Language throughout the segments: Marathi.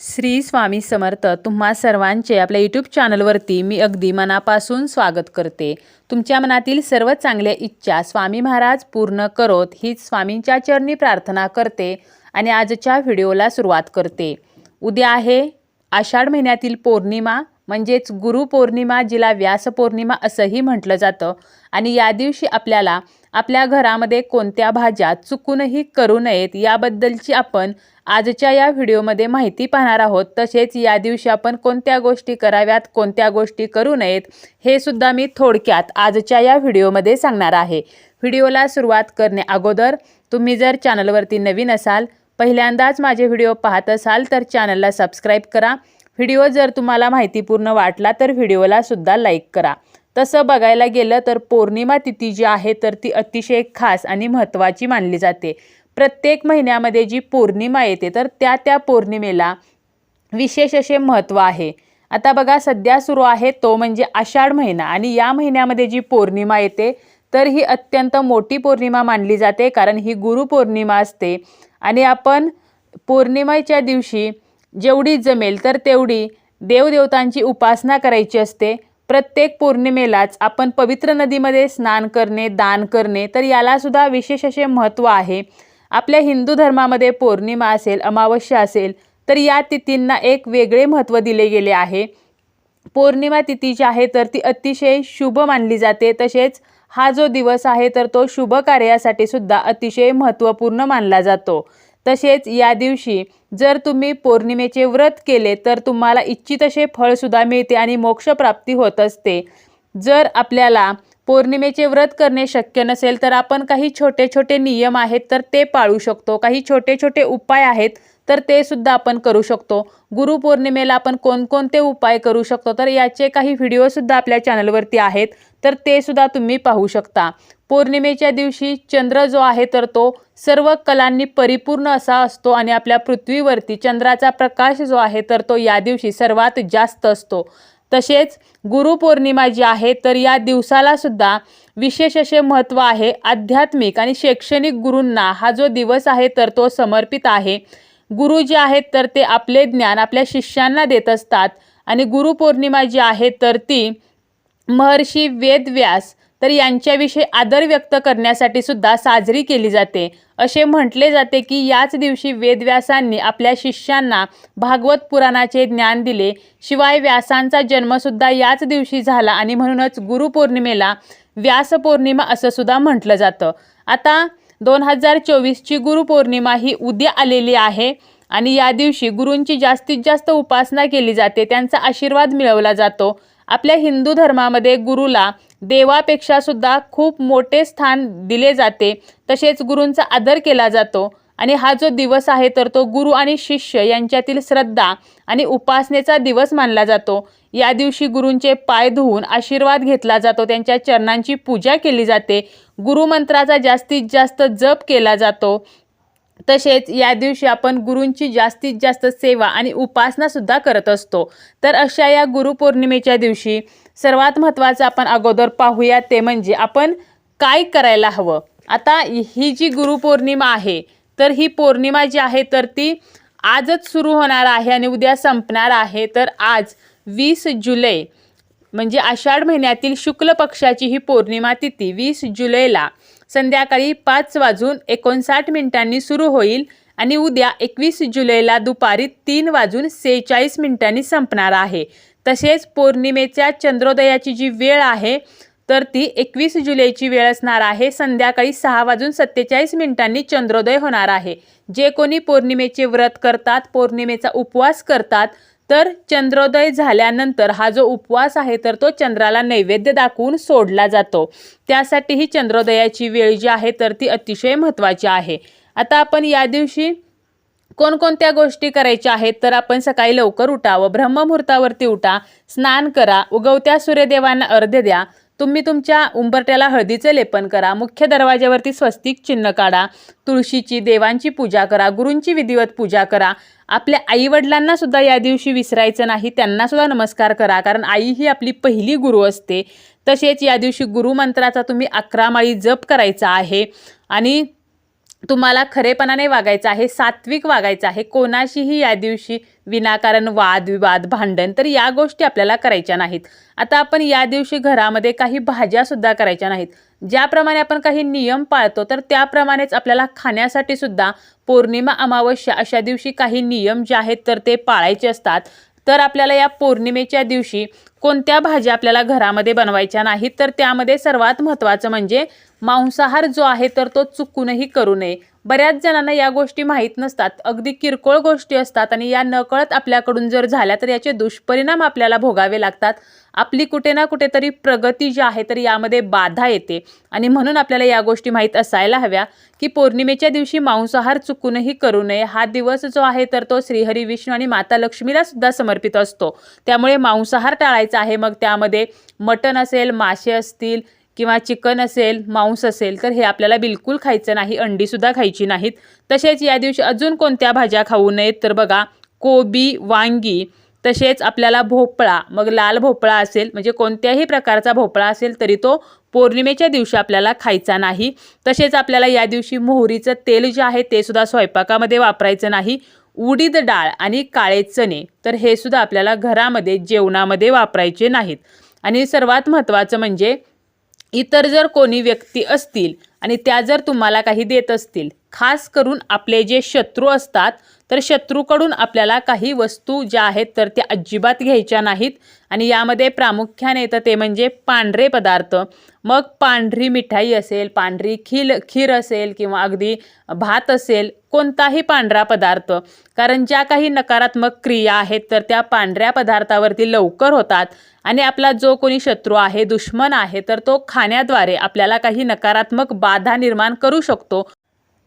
श्री स्वामी समर्थ तुम्हा सर्वांचे आपल्या यूट्यूब चॅनलवरती मी अगदी मनापासून स्वागत करते. तुमच्या मनातील सर्व चांगल्या इच्छा स्वामी महाराज पूर्ण करोत हीच स्वामींच्या चरणी प्रार्थना करते आणि आजच्या व्हिडिओला सुरुवात करते. उद्या आहे आषाढ महिन्यातील पौर्णिमा म्हणजेच गुरुपौर्णिमा जिला व्यास पौर्णिमा असंही म्हटलं जातं. आणि या दिवशी आपल्याला आपल्या घरामध्ये कोणत्या भाज्या चुकूनही करू नयेत याबद्दलची आपण आजच्या या व्हिडिओमध्ये माहिती पाहणार आहोत. तसेच या दिवशी आपण कोणत्या गोष्टी कराव्यात कोणत्या गोष्टी करू नयेत हे सुद्धा मी थोडक्यात आजच्या या व्हिडिओमध्ये सांगणार आहे. व्हिडिओला सुरुवात करणे अगोदर तुम्ही जर चॅनलवरती नवीन असाल पहिल्यांदाच माझे व्हिडिओ पाहत असाल तर चॅनलला सबस्क्राईब करा. व्हिडिओ जर तुम्हाला माहितीपूर्ण वाटला तर व्हिडिओला सुद्धा लाईक करा. तसं बघायला गेलं तर पौर्णिमा तिथी जी आहे तर ती अतिशय खास आणि महत्त्वाची मानली जाते. प्रत्येक महिन्यामध्ये जी पौर्णिमा येते तर त्या त्या पौर्णिमेला विशेष असे महत्त्व आहे. आता बघा सध्या सुरू आहे तो म्हणजे आषाढ महिना आणि या महिन्यामध्ये जी पौर्णिमा येते तर ही अत्यंत मोठी पौर्णिमा मानली जाते कारण ही गुरुपौर्णिमा असते. आणि आपण पौर्णिमेच्या दिवशी जेवढी जमेल तर तेवढी देवदेवतांची उपासना करायची असते. प्रत्येक पौर्णिमेलाच आपण पवित्र नदीमध्ये स्नान करणे दान करणे तर यालासुद्धा विशेष असे महत्त्व आहे. आपल्या हिंदू धर्मामध्ये पौर्णिमा असेल अमावस्या असेल तर या तिथींना एक वेगळे महत्त्व दिले गेले आहे. पौर्णिमा तिथी जी आहे तर ती अतिशय शुभ मानली जाते. तसेच हा जो दिवस आहे तर तो शुभ कार्यासाठी सुद्धा अतिशय महत्त्वपूर्ण मानला जातो. तसेच या दिवशी जर तुम्ही पौर्णिमेचे व्रत केले तर तुम्हाला इच्छित असे फळसुद्धा मिळते आणि मोक्षप्राप्ती होत असते. जर आपल्याला पौर्णिमेचे व्रत करणे शक्य नसेल तर आपण काही छोटे छोटे नियम आहेत तर ते पाळू शकतो. काही छोटे छोटे उपाय आहेत तर ते सुद्धा आपण करू शकतो. गुरुपौर्णिमेला आपण कोणकोणते उपाय करू शकतो तर याचे काही व्हिडिओसुद्धा आपल्या चॅनलवरती आहेत तर ते सुद्धा तुम्ही पाहू शकता. पौर्णिमेच्या दिवशी चंद्र जो आहे तर तो सर्व कलांनी परिपूर्ण असा असतो आणि आपल्या पृथ्वीवरती चंद्राचा प्रकाश जो आहे तर तो या दिवशी सर्वात जास्त असतो. तसेच गुरुपौर्णिमा जी आहे तर या दिवसाला सुद्धा विशेष असे महत्त्व आहे आध्यात्मिक आणि शैक्षणिक गुरूंना हा जो दिवस आहे तर तो समर्पित आहे. गुरु जे आहेत तर ते आपले ज्ञान आपल्या शिष्यांना देत असतात आणि गुरुपौर्णिमा जी आहे तर ती महर्षी वेदव्यास तर यांच्याविषयी आदर व्यक्त करण्यासाठी सुद्धा साजरी केली जाते. असे म्हटले जाते की याच दिवशी वेदव्यासांनी आपल्या शिष्यांना भागवत पुराणाचे ज्ञान दिले. शिवाय व्यासांचा जन्मसुद्धा याच दिवशी झाला आणि म्हणूनच गुरुपौर्णिमेला व्यासपौर्णिमा असं सुद्धा म्हटलं जातं. आता दोन हजार चोवीसची गुरुपौर्णिमा ही उद्या आलेली आहे आणि या दिवशी गुरूंची जास्तीत जास्त उपासना केली जाते. त्यांचा आशीर्वाद मिळवला जातो. आपल्या हिंदू धर्मामध्ये गुरुला देवापेक्षा सुद्धा खूप मोठे स्थान दिले जाते. तसेच गुरूंचा आदर केला जातो. आणि हा जो दिवस आहे तर तो गुरु आणि शिष्य यांच्यातील श्रद्धा आणि उपासनेचा दिवस मानला जातो. या दिवशी गुरूंचे पाय धुवून आशीर्वाद घेतला जातो. त्यांच्या चरणांची पूजा केली जाते. गुरुमंत्राचा जास्तीत जास्त जप केला जातो. तसेच या दिवशी आपण गुरूंची जास्तीत जास्त सेवा आणि उपासनासुद्धा करत असतो. तर अशा या गुरुपौर्णिमेच्या दिवशी सर्वात महत्त्वाचं आपण अगोदर पाहूया ते म्हणजे आपण काय करायला हवं. आता ही जी गुरुपौर्णिमा आहे तर ही पौर्णिमा जी आहे तर ती आजच सुरू होणार आहे आणि उद्या संपणार आहे. तर आज वीस जुलै म्हणजे आषाढ महिन्यातील शुक्ल पक्षाची ही पौर्णिमा तिथी वीस जुलैला संध्याकाळी पाच वाजून एकोणसाठ मिनिटांनी सुरू होईल आणि उद्या एकवीस जुलैला दुपारी तीन वाजून सेहेचाळीस मिनिटांनी संपणार आहे. तसेच पौर्णिमेच्या चंद्रोदयाची जी वेळ आहे तर ती एकवीस जुलैची वेळ असणार आहे. संध्याकाळी सहा वाजून सत्तेचाळीस मिनिटांनी चंद्रोदय होणार आहे. जे कोणी पौर्णिमेचे व्रत करतात पौर्णिमेचा उपवास करतात तर चंद्रोदय झाल्यानंतर हा जो उपवास आहे तर तो चंद्राला नैवेद्य दाखवून सोडला जातो. त्यासाठी ही चंद्रोदयाची वेळ जी आहे तर ती अतिशय महत्त्वाची आहे. आता आपण या दिवशी कोणकोणत्या गोष्टी करायच्या आहेत तर आपण सकाळी लवकर उठावं ब्रह्ममुहूर्तावरती उठा स्नान करा उगवत्या सूर्यदेवांना अर्ध्य द्या. तुम्ही तुमच्या उंबरट्याला हळदीचं लेपन करा. मुख्य दरवाज्यावरती स्वस्तिक चिन्ह काढा. तुळशीची देवांची पूजा करा. गुरूंची विधिवत पूजा करा. आपल्या आईवडिलांना सुद्धा या दिवशी विसरायचं नाही. त्यांनासुद्धा नमस्कार करा. कारण आई ही आपली पहिली गुरु असते. तसेच या दिवशी गुरुमंत्राचा तुम्ही अकरा माळी जप करायचा आहे. आणि तुम्हाला खरेपणाने वागायचं आहे सात्विक वागायचं आहे कोणाशीही या दिवशी विनाकारण वादविवाद भांडण तर या गोष्टी आपल्याला करायच्या नाहीत. आता आपण या दिवशी घरामध्ये काही भाज्यासुद्धा करायच्या नाहीत. ज्याप्रमाणे आपण काही नियम पाळतो तर त्याप्रमाणेच आपल्याला खाण्यासाठी सुद्धा पौर्णिमा अमावस्या अशा दिवशी काही नियम जे आहेत तर ते पाळायचे असतात. तर आपल्याला या पौर्णिमेच्या दिवशी कोणत्या भाज्या आपल्याला घरामध्ये बनवायच्या नाहीत तर त्यामध्ये सर्वात महत्त्वाचं म्हणजे मांसाहार जो आहे तर तो चुकूनही करू नये. बऱ्याच जणांना या गोष्टी माहीत नसतात. अगदी किरकोळ गोष्टी असतात आणि या नकळत आपल्याकडून जर झाल्या तर याचे दुष्परिणाम आपल्याला भोगावे लागतात. आपली कुठे ना कुठेतरी प्रगती जी आहे तर यामध्ये बाधा येते. आणि म्हणून आपल्याला या गोष्टी माहीत असायला हव्या की पौर्णिमेच्या दिवशी मांसाहार चुकूनही करू नये. हा दिवस जो आहे तर तो श्रीहरी विष्णू आणि माता लक्ष्मीला सुद्धा समर्पित असतो. त्यामुळे मांसाहार टाळायचा आहे. मग त्यामध्ये मटण असेल मासे असतील किंवा चिकन असेल मांस असेल तर हे आपल्याला बिलकुल खायचं नाही अंडीसुद्धा खायची नाहीत. तसेच या दिवशी अजून कोणत्या भाज्या खाऊ नयेत तर बघा कोबी वांगी तसेच आपल्याला भोपळा. मग लाल भोपळा असेल म्हणजे कोणत्याही प्रकारचा भोपळा असेल तरी तो पौर्णिमेच्या दिवशी आपल्याला खायचा नाही. तसेच आपल्याला या दिवशी मोहरीचं तेल जे आहे ते सुद्धा स्वयंपाकामध्ये वापरायचं नाही. उडीद डाळ आणि काळे चणे तर हे सुद्धा आपल्याला घरामध्ये जेवणामध्ये वापरायचे नाहीत. आणि सर्वात महत्त्वाचं म्हणजे इतर जर कोणी व्यक्ती असतील आणि त्या जर तुम्हाला काही देत असतील खास करून आपले जे शत्रू असतात तर शत्रूकडून आपल्याला काही वस्तू ज्या आहेत तर त्या अजिबात घ्यायच्या नाहीत. आणि यामध्ये प्रामुख्याने येतं ते म्हणजे पांढरे पदार्थ. मग पांढरी मिठाई असेल पांढरी खील खीर असेल किंवा अगदी भात असेल कोणताही पांढरा पदार्थ. कारण ज्या काही नकारात्मक क्रिया आहेत तर त्या पांढऱ्या पदार्थावरती लवकर होतात. आणि आपला जो कोणी शत्रू आहे दुश्मन आहे तर तो खाण्याद्वारे आपल्याला काही नकारात्मक बाधा निर्माण करू शकतो.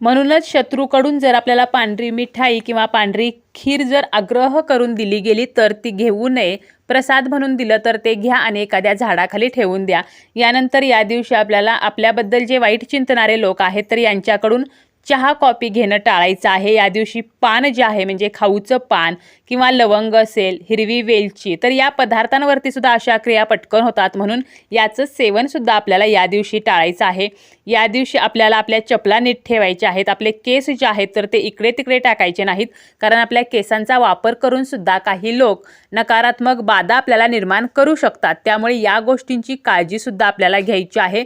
म्हणूनच शत्रूकडून जर आपल्याला पांढरी मिठाई किंवा पांढरी खीर जर आग्रह करून दिली गेली तर ती घेऊ नये. प्रसाद म्हणून दिलं तर ते घ्या आणि एखाद्या झाडाखाली ठेवून द्या. यानंतर या दिवशी आपल्याला आपल्याबद्दल जे वाईट चिंतणारे लोक आहेत तर यांच्याकडून चहा कॉफी घेणं टाळायचं आहे. या दिवशी पान जे आहे म्हणजे खाऊचं पान किंवा लवंग असेल हिरवी वेलची तर या पदार्थांवरती सुद्धा अशा क्रिया पटकन होतात. म्हणून याचं सेवनसुद्धा आपल्याला या दिवशी टाळायचं आहे. या दिवशी आपल्याला आपल्या चपला नीट ठेवायच्या आहेत. आपले केस जे आहेत तर ते इकडे तिकडे टाकायचे नाहीत. कारण आपल्या केसांचा वापर करून सुद्धा काही लोक नकारात्मक बाधा आपल्याला निर्माण करू शकतात. त्यामुळे या गोष्टींची काळजीसुद्धा आपल्याला घ्यायची आहे.